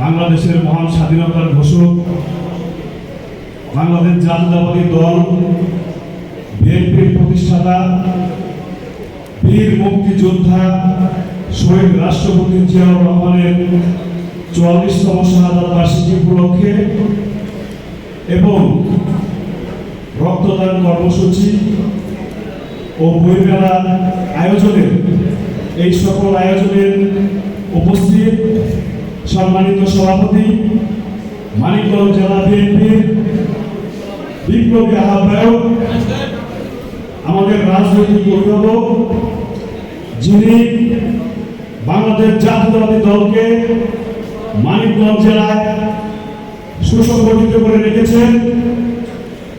বাংলাদেশের মহান স্বাধীনতার ঘোষক, বাংলাদেশ জাতীয়তাবাদী দল বিএনপির প্রতিষ্ঠাতা, বীর মুক্তিযোদ্ধা শহীদ রাষ্ট্রপতি জিয়াউর রহমানের চুয়াল্লিশতম শাহাদাত বার্ষিকী উপলক্ষে এবং রক্তদান কর্মসূচি ও বইমেলা আয়োজনের এই সকল আয়োজনের উপস্থিত সম্মানিত সভাপতি, মানিকগঞ্জ জেলা বিএনপির বিপ্লবী আহ্বায়ক, আমাদের রাজনৈতিক অভিভাবক, যিনি বাংলাদেশ জাতীয়তাবাদী দলকে মানিকগঞ্জ জেলায় সুসংগঠিত করে রেখেছেন।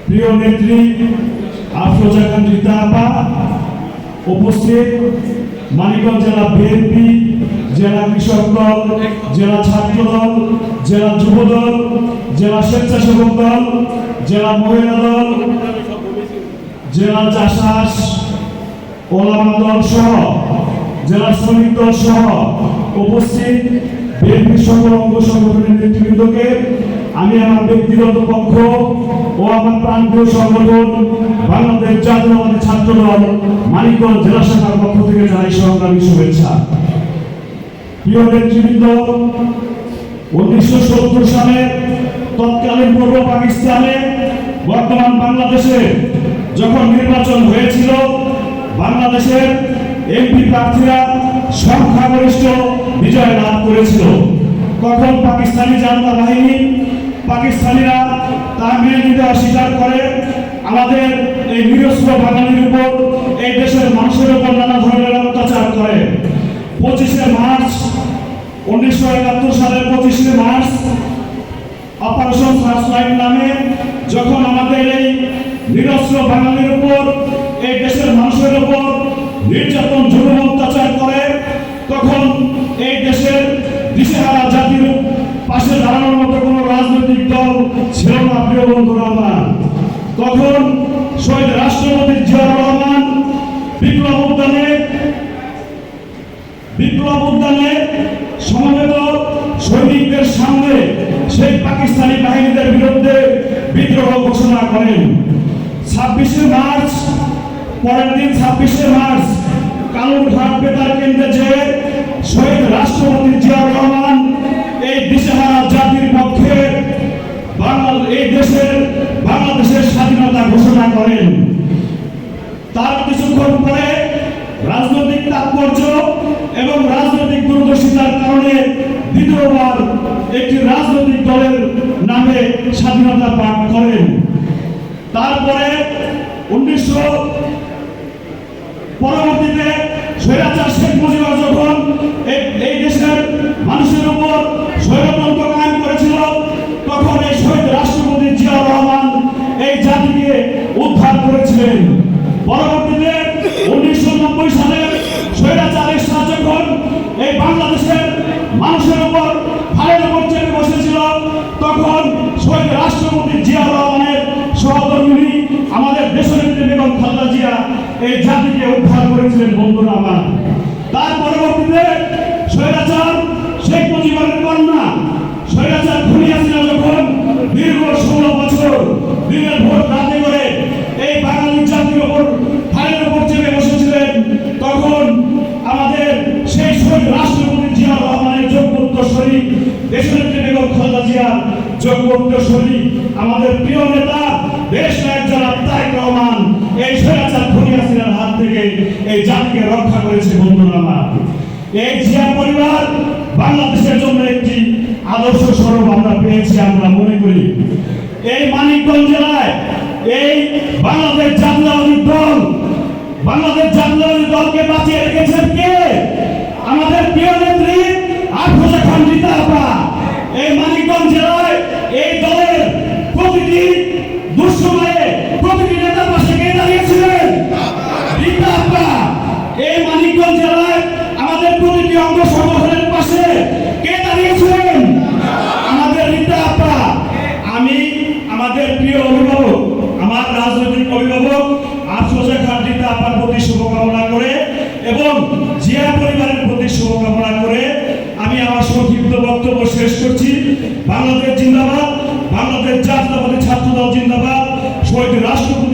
প্রিয় নেত্রী আফরোজা উপস্থিত মানিকগঞ্জ জেলা বিএনপি জেলা কৃষক দল, জেলা ছাত্র দল, জেলা যুব দল, জেলা স্বেচ্ছাসেবক দল, জেলা মহিলা দল, জেলা চাষাস, ওলামা দল সহ, জেলা শ্রমিক দল সহ উপস্থিত বিএনপি সকল অঙ্গ সংগঠনের নেতৃবৃন্দকে, আমি আমার ব্যক্তিগত পক্ষ ও আমার প্রান্তীয় সংগঠন বাংলাদেশ জাতীয়তাবাদী ছাত্র দল মানিকগঞ্জ জেলা শাখার পক্ষ থেকে জানাই সংগ্রামী শুভেচ্ছা। প্রিয় নেতৃবৃন্দ, উনিশশো সত্তর সালে তৎকালীন পূর্ব পাকিস্তানে বর্তমান বাংলাদেশে যখন নির্বাচন হয়েছিল, বাংলাদেশের এমপি প্রার্থীরা সংখ্যাগরিষ্ঠ বিজয় লাভ করেছিল। তখন পাকিস্তানি জান্তা বাহিনী, পাকিস্তানিরা তা নিতে অস্বীকার করে, আমাদের এই নিরস্ত্র বাঙালির উপর, এই দেশের মানুষের উপর নানা ধরনের অত্যাচার করে। পঁচিশে মার্চ উনিশশো একাত্তর সালের পঁচিশে মার্চ অপারেশন সার্চলাইট নামে যখন আমাদের এই নিরস্ত্র বাঙালির উপর, এই দেশের মানুষের উপর নির্যাতন, জুলুম, অত্যাচার করে, তখন এই দেশের দিশেহারা জাতির পাশে দাঁড়ানোর মতো কোনো রাজনৈতিক দল ছিল না, প্রিয় বন্ধুরা। সেই পাকিস্তানি বাহিনীদের বিরুদ্ধে বিদ্রোহ ঘোষণা করেন। ছাব্বিশে মার্চ, পরের দিন ছাব্বিশে মার্চ, কালুরঘাট বেতার কেন্দ্রে যে শহীদ রাষ্ট্রপতি জিয়াউর রহমান এই দিশেহারা জাতির পক্ষে বাংলা এই দেশের, বাংলাদেশের স্বাধীনতা ঘোষণা করেন। তার কিছুক্ষণ পরে রাজনৈতিক তাৎপর্য এবং রাজনৈতিক দূরদর্শিতার কারণে দ্বিতীয়বার একটি স্বাধীনতা পাঠ করেন। তারপরে উনিশশো পরবর্তীতে স্বৈরাচার শেখ যখন এই- দেশের মানুষের উপর স্বৈরতন্ত্র করেছিল, তখন এই শহীদ রাষ্ট্রপতি জিয়াউর রহমান এই জাতিকে উদ্ধার করেছিলেন। পরবর্তীতে উনিশশো নব্বই সালে স্বৈরাচারের সাথে যখন এই বাংলাদেশের মানুষের উপর ফালের উপর চেপে বসেছিল, তখন শহীদ রাষ্ট্রপতি জিয়াউর রহমানের সহধর্মিনী আমাদের দেশনেত্রী বেগম খালেদা জিয়া এই জাতিকে উদ্ধার করেছিলেন বন্ধুরা আমার। তার পরবর্তীতে স্বৈরাচার শেখ মুজিবুরের কন্যা স্বৈরাচার খুনিয়া ছিল যখন দীর্ঘ ষোলো বছর দিনের ভোর রাতে করে এই বাঙালি জাতির ওপর ফাইলের উপর চেপে বসেছিলেন। তখন আমাদের সেই শহীদ রাষ্ট্রপতি জিয়া রহমানের যোগ্য শরীর দেশনেত্রী বেগম খালেদা জিয়ার যোগ্য শরীর আমাদের প্রিয় নেতা নায়ক জনাব তারেক রহমান, এই স্বৈরাচার খুনিয়া সিনার হাত থেকে এই জাতিকে রক্ষা করেছে বন্ধুরা এই জিয়া পরিবার বাংলাদেশের জন্য একটি আদর্শ স্বরূপ আমরা পেয়েছি আমরা মনে করি। এই মানিকগঞ্জ জেলায় এই বাংলাদেশ জাতীয়তাবাদী দল, বাংলাদেশ জাতীয়তাবাদী দলকে বাঁচিয়ে রেখেছেন কে? আমাদের প্রিয় নেত্রী আফরোজা খান রীতা এই মানিকগঞ্জ জেলায় এই দলের প্রতিটি দুঃসময়ে প্রতিটি নেতার পাশে কে দাঁড়িয়েছিলেন রীতা আপা এই মানিকগঞ্জ জেলায় আমাদের প্রতিটি অঙ্গ পাশে কে করে এবং জিয়া পরিবারের প্রতি শুভকামনা করে আমি আমার সংক্ষিপ্ত বক্তব্য শেষ করছি। বাংলাদেশ জিন্দাবাদ, বাংলাদেশ জাতীয়তাবাদী ছাত্র দল জিন্দাবাদ, শহীদ রাষ্ট্রপতি